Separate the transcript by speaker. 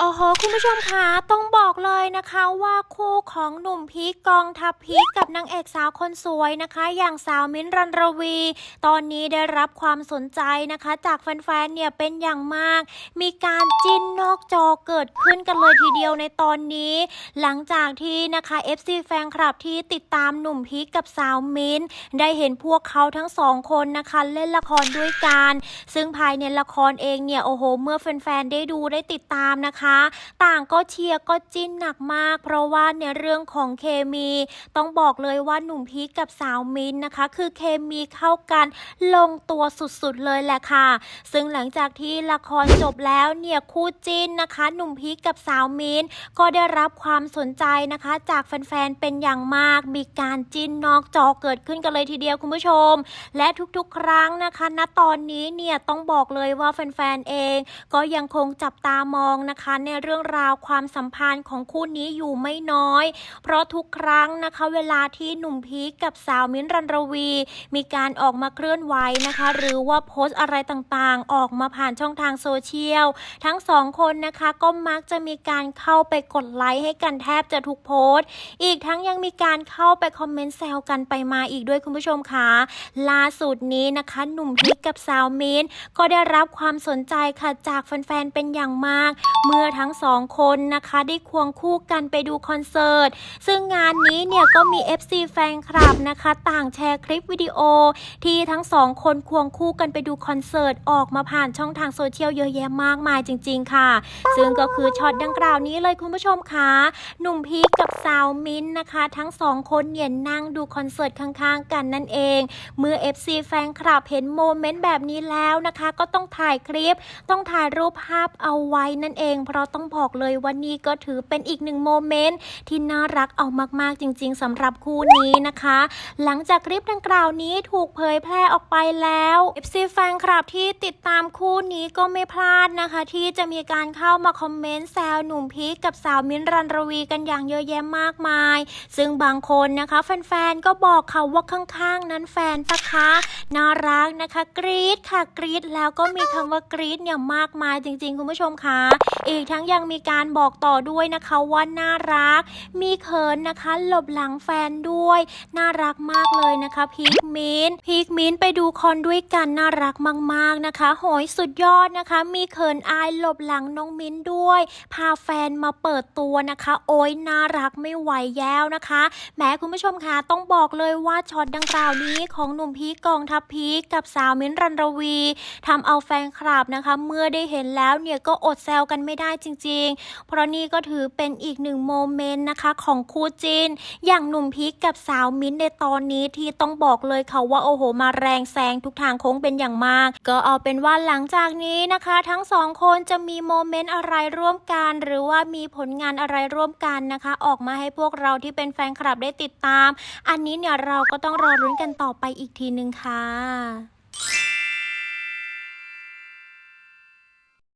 Speaker 1: โอ้โห คุณผู้ชมคะ ต้องบอกเลยนะคะว่าคู่ของหนุ่มพีคกองทัพพีคกับนางเอกสาวคนสวยนะคะ อย่างสาวมิ้นรันรวี ตอนนี้ได้รับความสนใจนะคะ จากแฟนๆ เนี่ยเป็นอย่างมาก มีการจิ้นนอกจอเกิดขึ้นกันเลยทีเดียวในตอนนี้ หลังจากที่นะคะ FC แฟนคลับที่ติดตามหนุ่มพีคกับสาวมิ้นได้เห็นพวกเขาทั้งสองคนนะคะเล่นละครด้วยกัน ซึ่งภายในละครเองเนี่ยโอ้โห เมื่อแฟนๆ ได้ดูได้ติดตามนะคะต่างก็เชียร์ก็จิ้นหนักมาก เพราะว่าในเรื่องของเคมี ต้องบอกเลยว่าหนุ่มพีคกับสาวมินนะคะ คือเคมีเข้ากันลงตัวสุดๆเลยแหละค่ะ ซึ่งหลังจากที่ละครจบแล้วเนี่ยคู่จิ้นนะคะ หนุ่มพีคกับสาวมินก็ได้รับความสนใจนะคะ จากแฟนๆเป็นอย่างมาก มีการจิ้นนอกจอเกิดขึ้นกันเลยทีเดียวคุณผู้ชม และทุกๆ ครั้งนะคะณตอนนี้เนี่ยต้องบอกเลยว่าแฟนๆเอง ก็ยังคงจับตามองนะคะในเรื่องราวความสัมพันธ์ของคู่นี้อยู่ไม่น้อย เพราะทุกครั้งนะคะ เวลาที่หนุ่มพีคกับสาวมิ้นรันรวี มีการออกมาเคลื่อนไหวนะคะ หรือว่าโพสต์อะไรต่างๆ ออกมาผ่านช่องทางโซเชียล ทั้งสองคนนะคะก็มักจะมีการเข้าไปกดไลค์ให้กันแทบจะทุกโพสต์ อีกทั้งยังมีการเข้าไปคอมเมนต์แซวกันไปมาอีกด้วยคุณผู้ชมค่ะล่าสุดนี้นะคะหนุ่มพีคกับสาวมิ้นก็ได้รับความสนใจค่ะจากแฟนๆเป็นอย่างมาก เมื่อทั้งสองคนนะคะ ได้ควงคู่กันไปดูคอนเสิร์ต ซึ่งงานนี้เนี่ยก็มี FC แฟนคลับนะคะ ต่างแชร์คลิปวิดีโอ ที่ทั้งสองคนควงคู่กันไปดูคอนเสิร์ต ออกมาผ่านช่องทางโซเชียลเยอะแยะมากมายจริง ๆ ค่ะ ซึ่งก็คือช็อตดังกล่าวนี้เลยคุณผู้ชมค่ะหนุ่มพีคกับสาวมิ้นนะคะ ทั้งสองคนเนี่ยนั่งดูคอนเสิร์ตข้างๆ กันนั่นเอง เมื่อ FC แฟนคลับเห็นโมเมนต์แบบนี้แล้วนะคะ ก็ต้องถ่ายคลิป ต้องถ่ายรูปภาพเอาไว้นั่นเองเพราะราต้องบอกเลยว่านี่ก็ถือเป็นอีกหนึ่งโมเมนต์ที่น่ารักเอามากๆจริง ๆสำหรับคู่นี้นะคะ หลังจากคลิปดังกล่าวนี้ถูกเผยแพร่ออกไปแล้ว FC แฟนคลับที่ติดตามคู่นี้ก็ไม่พลาดนะคะ ที่จะมีการเข้ามาคอมเมนต์แซวหนุ่มพีคกับสาวมิ้นรันรวีกันอย่างเยอะแยะมากมาย ซึ่งบางคนนะคะแฟนๆก็บอกค่ะว่าข้างๆ นั้นแฟนปะคะน่ารักนะคะ กรี๊ดค่ะกรี๊ดแล้วก็มีคำว่ากรี๊ดเนี่ยมากมายจริง ๆ คุณผู้ชมคะอีกทั้งยังมีการบอกต่อด้วยนะคะว่าน่ารัก มีเขินนะคะหลบหลังแฟนด้วย น่ารักมากเลยนะคะพีคมินพีคมินไปดูคอนด้วยกันน่ารักมากๆนะคะโหยสุดยอดนะคะ มีเขินอายหลบหลังน้องมินด้วย พาแฟนมาเปิดตัวนะคะ โอ้ยน่ารักไม่ไหวแล้วนะคะแหมคุณผู้ชมคะต้องบอกเลยว่าช็อตดังกล่าวนี้ของหนุ่มพีคกองทัพพีคกับสาวมิ้นรันรวีทำเอาแฟนคลับนะคะ เมื่อได้เห็นแล้วเนี่ยก็อดแซวกันไม่ได้จริง ๆ เพราะนี่ก็ถือเป็นอีกหนึ่งโมเมนต์นะคะของคู่จินอย่างหนุ่มพีคกับสาวมิ้นในตอนนี้ที่ต้องบอกเลยค่ะว่าโอ้โหมาแรงแซงทุกทางโค้งเป็นอย่างมาก ก็เอาเป็นว่าหลังจากนี้นะคะ ทั้งสองคนจะมีโมเมนต์อะไรร่วมกัน หรือว่ามีผลงานอะไรร่วมกันนะคะ ออกมาให้พวกเราที่เป็นแฟนคลับได้ติดตาม อันนี้เนี่ยเราก็ต้องรอรุ้นกันต่อไปอีกทีนึงค่ะ